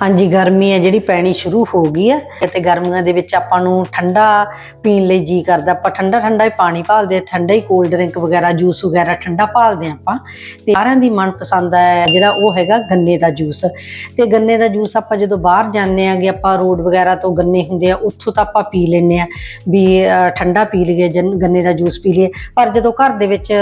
ਹਾਂਜੀ ਗਰਮੀ ਹੈ ਜਿਹੜੀ ਪੈਣੀ ਸ਼ੁਰੂ ਹੋ ਗਈ ਹੈ ਤੇ ਗਰਮੀਆਂ ਦੇ ਵਿੱਚ ਆਪਾਂ ਨੂੰ ਠੰਡਾ ਪੀਣ ਲਈ ਜੀ ਕਰਦਾ। ਆਪਾਂ ਠੰਡਾ ਠੰਡਾ ਹੀ ਪਾਣੀ ਭਾਲਦੇ ਹਾਂ, ਠੰਡਾ ਹੀ ਕੋਲਡ ਡਰਿੰਕ ਵਗੈਰਾ ਜੂਸ ਵਗੈਰਾ ਠੰਡਾ ਭਾਲਦੇ ਹਾਂ ਆਪਾਂ। ਤੇ ਸਾਰਿਆਂ ਦੀ ਮਨਪਸੰਦ ਹੈ ਜਿਹੜਾ ਉਹ ਹੈਗਾ ਗੰਨੇ ਦਾ ਜੂਸ ਤੇ ਗੰਨੇ ਦਾ ਜੂਸ ਆਪਾਂ ਜਦੋਂ ਬਾਹਰ ਜਾਂਦੇ ਆਂਗੇ ਆਪਾਂ ਰੋਡ ਵਗੈਰਾ ਤੋਂ ਗੰਨੇ ਹੁੰਦੇ ਆ ਉੱਥੋਂ ਤਾਂ ਆਪਾਂ ਪੀ ਲੈਂਦੇ ਆ ਵੀ ਠੰਡਾ ਪੀ ਲਈਏ ਜਨ- ਗੰਨੇ ਦਾ ਜੂਸ ਪੀ ਲਈਏ। ਪਰ ਜਦੋਂ ਘਰ ਦੇ ਵਿੱਚ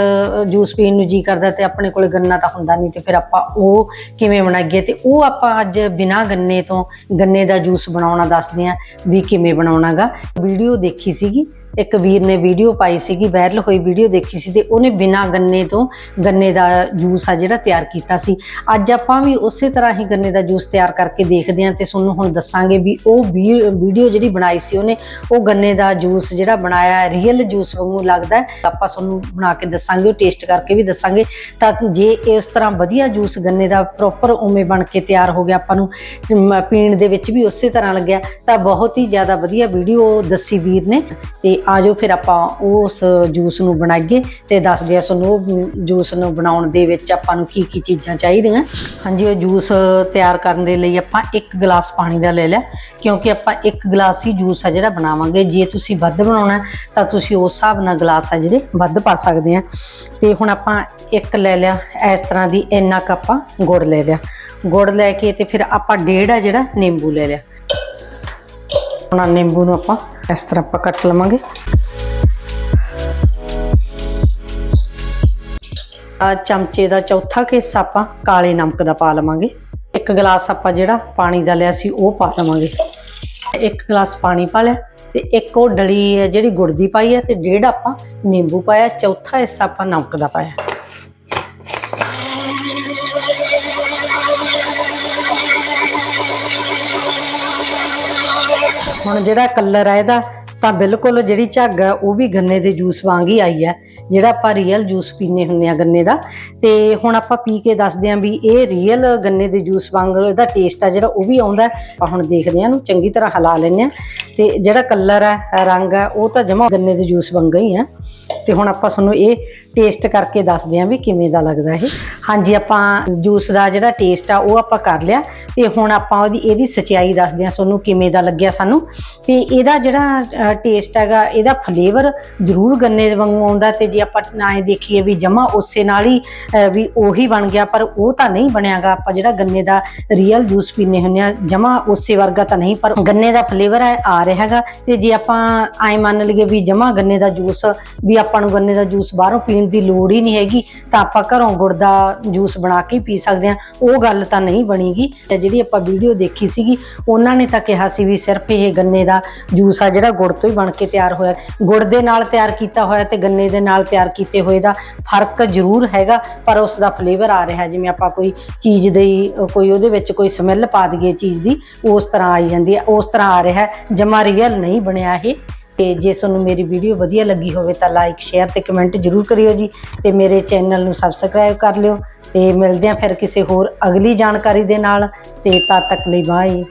ਜੂਸ ਪੀਣ ਨੂੰ ਜੀ ਕਰਦਾ ਤੇ ਆਪਣੇ ਕੋਲ ਗੰਨਾ ਤਾਂ ਹੁੰਦਾ ਨਹੀਂ ਤੇ ਫਿਰ ਆਪਾਂ ਉਹ ਕਿਵੇਂ ਬਣਾਈਏ ਤੇ ਉਹ ਆਪਾਂ ਅੱਜ ਬਿਨਾਂ ਗੰਨੇ ਤੋਂ ਗੰਨੇ ਦਾ ਜੂਸ ਬਣਾਉਣਾ ਦੱਸਦੇ ਆਂ ਵੀ ਕਿਵੇਂ ਬਣਾਉਣਾਗਾ। ਵੀਡੀਓ ਦੇਖੀ ਸੀਗੀ ਇੱਕ ਵੀਰ ਨੇ ਵੀਡੀਓ ਪਾਈ ਸੀਗੀ ਵਾਇਰਲ ਹੋਈ ਵੀਡੀਓ ਦੇਖੀ ਸੀ ਤੇ ਉਹਨੇ ਬਿਨਾਂ ਗੰਨੇ ਤੋਂ ਗੰਨੇ ਦਾ ਜੂਸ ਆ ਜਿਹੜਾ ਤਿਆਰ ਕੀਤਾ ਸੀ। ਅੱਜ ਆਪਾਂ ਵੀ ਉਸੇ ਤਰ੍ਹਾਂ ਹੀ ਗੰਨੇ ਦਾ ਜੂਸ ਤਿਆਰ ਕਰਕੇ ਦੇਖਦੇ ਹਾਂ ਤੇ ਤੁਹਾਨੂੰ ਹੁਣ ਦੱਸਾਂਗੇ ਵੀ ਉਹ ਵੀਡੀਓ ਜਿਹੜੀ ਬਣਾਈ ਸੀ ਉਹਨੇ, ਉਹ ਗੰਨੇ ਦਾ ਜੂਸ ਜਿਹੜਾ ਬਣਾਇਆ ਰੀਅਲ ਜੂਸ ਵਾਂਗੂ ਲੱਗਦਾ ਆਪਾਂ ਤੁਹਾਨੂੰ ਬਣਾ ਕੇ ਦੱਸਾਂਗੇ, ਉਹ ਟੇਸਟ ਕਰਕੇ ਵੀ ਦੱਸਾਂਗੇ। ਤਾਂ ਜੇ ਇਸ ਤਰ੍ਹਾਂ ਵਧੀਆ ਜੂਸ ਗੰਨੇ ਦਾ ਪ੍ਰੋਪਰ ਉਵੇਂ ਬਣ ਕੇ ਤਿਆਰ ਹੋ ਗਿਆ ਆਪਾਂ ਨੂੰ ਪੀਣ ਦੇ ਵਿੱਚ ਵੀ ਉਸੇ ਤਰ੍ਹਾਂ ਲੱਗਿਆ, ਤਾਂ ਬਹੁਤ ਹੀ ਜ਼ਿਆਦਾ ਵਧੀਆ ਵੀਡੀਓ ਦੱਸੀ ਵੀਰ ਨੇ। ਤੇ ਆਜੋ ਫਿਰ ਆਪਾਂ ਉਸ ਜੂਸ ਨੂੰ ਬਣਾਈਏ ਤੇ ਦੱਸਦੇ ਆ ਤੁਹਾਨੂੰ ਉਹ ਜੂਸ ਨੂੰ ਬਣਾਉਣ ਦੇ ਵਿੱਚ ਆਪਾਂ ਨੂੰ ਕੀ ਕੀ ਚੀਜ਼ਾਂ ਚਾਹੀਦੀਆਂ। ਹਾਂਜੀ, ਉਹ ਜੂਸ ਤਿਆਰ ਕਰਨ ਦੇ ਲਈ ਆਪਾਂ ਇੱਕ ਗਲਾਸ ਪਾਣੀ ਦਾ ਲੈ ਲਿਆ, ਕਿਉਂਕਿ ਆਪਾਂ ਇੱਕ ਗਲਾਸ ਹੀ ਜੂਸ ਆ ਜਿਹੜਾ ਬਣਾਵਾਂਗੇ। ਜੇ ਤੁਸੀਂ ਵੱਧ ਬਣਾਉਣਾ ਤਾਂ ਤੁਸੀਂ ਉਸ ਹਿਸਾਬ ਨਾਲ ਗਲਾਸ ਆ ਜਿਹੜੇ ਵੱਧ ਪਾ ਸਕਦੇ ਆ। ਤੇ ਹੁਣ ਆਪਾਂ ਇੱਕ ਲੈ ਲਿਆ, ਇਸ ਤਰ੍ਹਾਂ ਦੀ ਇੰਨਾ ਕੁ ਆਪਾਂ ਗੁੜ ਲੈ ਲਿਆ। ਗੁੜ ਲੈ ਕੇ ਤੇ ਫਿਰ ਆਪਾਂ ਡੇਢ ਆ ਜਿਹੜਾ ਨਿੰਬੂ ਲੈ ਲਿਆ। ਹੁਣ ਨਿੰਬੂ ਨੂੰ ਆਪਾਂ ਇਸ ਤਰ੍ਹਾਂ ਆਪਾਂ ਕੱਟ ਲਵਾਂਗੇ ਆ ਚਮਚੇ ਦਾ ਚੌਥਾ ਕੁ ਹਿੱਸਾ ਆਪਾਂ ਕਾਲੇ ਨਮਕ ਦਾ ਪਾ ਲਵਾਂਗੇ ਇੱਕ ਗਲਾਸ ਆਪਾਂ ਜਿਹੜਾ ਪਾਣੀ ਦਾ ਲਿਆ ਸੀ ਉਹ ਪਾ ਲਵਾਂਗੇ ਇੱਕ ਗਲਾਸ ਪਾਣੀ ਪਾ ਲਿਆ ਤੇ ਇੱਕ ਉਹ ਡਲੀ ਹੈ ਜਿਹੜੀ ਗੁੜ ਦੀ ਪਾਈ ਹੈ ਤੇ ਡੇਢ ਆਪਾਂ ਨਿੰਬੂ ਪਾਇਆ, ਚੌਥਾ ਹਿੱਸਾ ਆਪਾਂ ਨਮਕ ਦਾ ਪਾਇਆ। ਹੁਣ ਜਿਹੜਾ ਕਲਰ ਆ ਇਹਦਾ ਤਾਂ ਬਿਲਕੁਲ ਜਿਹੜੀ ਝੱਗ ਆ, ਉਹ ਵੀ ਗੰਨੇ ਦੇ ਜੂਸ ਵਾਂਗ ਹੀ ਆਈ ਹੈ ਜਿਹੜਾ ਆਪਾਂ ਰੀਅਲ ਜੂਸ ਪੀਨੇ ਹੁੰਨੇ ਆ ਗੰਨੇ ਦਾ। ਤੇ ਹੁਣ ਆਪਾਂ ਪੀ ਕੇ ਦੱਸਦੇ ਆਂ ਵੀ ਇਹ ਰੀਅਲ ਗੰਨੇ ਦੇ ਜੂਸ ਵਾਂਗ ਇਹਦਾ ਟੇਸਟ ਆ ਜਿਹੜਾ, ਉਹ ਵੀ ਆਉਂਦਾ ਆਪਾਂ ਹੁਣ ਦੇਖਦੇ ਆਂ ਇਹਨੂੰ, ਚੰਗੀ ਤਰ੍ਹਾਂ ਹਿਲਾ ਲੈਂਦੇ ਆ। ਤੇ ਜਿਹੜਾ ਕਲਰ ਹੈ ਰੰਗ ਹੈ ਉਹ ਤਾਂ ਜਮਾ ਗੰਨੇ ਦੇ ਜੂਸ ਵਾਂਗ ਹੀ ਆ। ਤੇ ਹੁਣ ਆਪਾਂ ਤੁਹਾਨੂੰ ਇਹ ਟੇਸਟ ਕਰਕੇ ਦੱਸਦੇ ਆਂ ਵੀ ਕਿਵੇਂ ਦਾ ਲੱਗਦਾ ਇਹ। ਹਾਂਜੀ, ਆਪਾਂ ਜੂਸ ਦਾ ਜਿਹੜਾ ਟੇਸਟ ਆ, ਉਹ ਆਪਾਂ ਕਰ ਲਿਆ। ਤੇ ਹੁਣ ਆਪਾਂ ਉਹਦੀ, ਇਹਦੀ ਸਚਾਈ ਦੱਸਦੇ ਆਂ ਤੁਹਾਨੂੰ ਕਿਵੇਂ ਦਾ ਲੱਗਿਆ ਸਾਨੂੰ। ਤੇ ਇਹਦਾ ਜਿਹੜਾ ਟੇਸਟ ਹੈਗਾ, ਇਹਦਾ ਫਲੇਵਰ ਜ਼ਰੂਰ ਗੰਨੇ ਦੇ ਵਾਂਗੂ ਆਉਂਦਾ ਤੇ ਜੇ ਆਪਾਂ ਨਾ ਇਹ ਦੇਖੀਏ ਵੀ ਜਮਾ ਉਸੇ ਨਾਲ ਹੀ ਵੀ ਉਹੀ ਬਣ ਗਿਆ, ਪਰ ਉਹ ਤਾਂ ਨਹੀਂ ਬਣਿਆਗਾ। ਆਪਾਂ ਜਿਹੜਾ ਗੰਨੇ ਦਾ ਰੀਅਲ ਜੂਸ ਪੀਨੇ ਹੁੰਨੇ ਆ ਜਮਾ ਉਸੇ ਵਰਗਾ ਤਾਂ ਨਹੀਂ, ਪਰ ਗੰਨੇ ਦਾ ਫਲੇਵਰ ਹੈ, ਆ ਰਿਹਾ ਹੈਗਾ। ਤੇ ਜੇ ਆਪਾਂ ਐ ਮੰਨ ਲਈਏ ਵੀ ਜਮਾ ਗੰਨੇ ਦਾ ਜੂਸ ਵੀ ਆਪਾਂ ਨੂੰ ਗੰਨੇ ਦਾ ਜੂਸ ਬਾਹਰੋਂ ਪੀਣ ਦੀ ਲੋੜ ਹੀ ਨਹੀਂ ਹੈਗੀ, ਤਾਂ ਆਪਾਂ ਘਰੋਂ ਗੁੜ ਦਾ ਜੂਸ ਬਣਾ ਕੇ ਪੀ ਸਕਦੇ ਹਾਂ। ਉਹ ਗੱਲ ਤਾਂ ਨਹੀਂ ਬਣੀਗੀ। ਤੇ ਜਿਹੜੀ ਆਪਾਂ ਵੀਡੀਓ ਦੇਖੀ ਸੀਗੀ, ਉਹਨਾਂ ਨੇ ਤਾਂ ਕਿਹਾ ਸੀ ਵੀ ਸਿਰਫ ਇਹ ਗੰਨੇ ਦਾ ਜੂਸ ਆ ਜਿਹੜਾ ਗੁੜ ਤੋਂ ਹੀ ਬਣ ਕੇ ਤਿਆਰ ਹੋਇਆ ਗੁੜ ਦੇ ਨਾਲ ਤਿਆਰ ਕੀਤਾ ਹੋਇਆ ਤੇ ਗੰਨੇ ਦੇ ਨਾਲ ਤਿਆਰ ਕੀਤੇ ਹੋਏ ਦਾ ਫ਼ਰਕ ਜ਼ਰੂਰ ਹੈਗਾ, ਪਰ ਉਸ ਦਾ ਫਲੇਵਰ ਆ ਰਿਹਾ ਜਿਵੇਂ ਆਪਾਂ ਕੋਈ ਚੀਜ਼ ਦੇ, ਕੋਈ ਉਹਦੇ ਵਿੱਚ ਕੋਈ ਸਮੈਲ ਪਾ ਦਈਏ ਚੀਜ਼ ਦੀ, ਉਸ ਤਰ੍ਹਾਂ ਆਈ ਜਾਂਦੀ ਹੈ। ਉਸ ਤਰ੍ਹਾਂ ਆ ਰਿਹਾ ਹੈ। ਜਮਾ ਰੀਅਲ ਨਹੀਂ ਬਣਿਆ ਇਹ। ਤੇ ਜੇ ਤੁਹਾਨੂੰ ਮੇਰੀ ਵੀਡੀਓ ਵਧੀਆ ਲੱਗੀ ਹੋਵੇ ਤਾਂ ਲਾਈਕ ਸ਼ੇਅਰ ਤੇ ਕਮੈਂਟ ਜ਼ਰੂਰ ਕਰਿਓ ਜੀ। ਤੇ ਮੇਰੇ ਚੈਨਲ ਨੂੰ ਸਬਸਕ੍ਰਾਈਬ ਕਰ ਲਿਓ। ਤੇ ਮਿਲਦੇ ਆ ਫਿਰ ਕਿਸੇ ਹੋਰ ਅਗਲੀ ਜਾਣਕਾਰੀ ਦੇ ਨਾਲ। ਤੇ ਤਦ ਤੱਕ ਲਈ ਬਾਏ।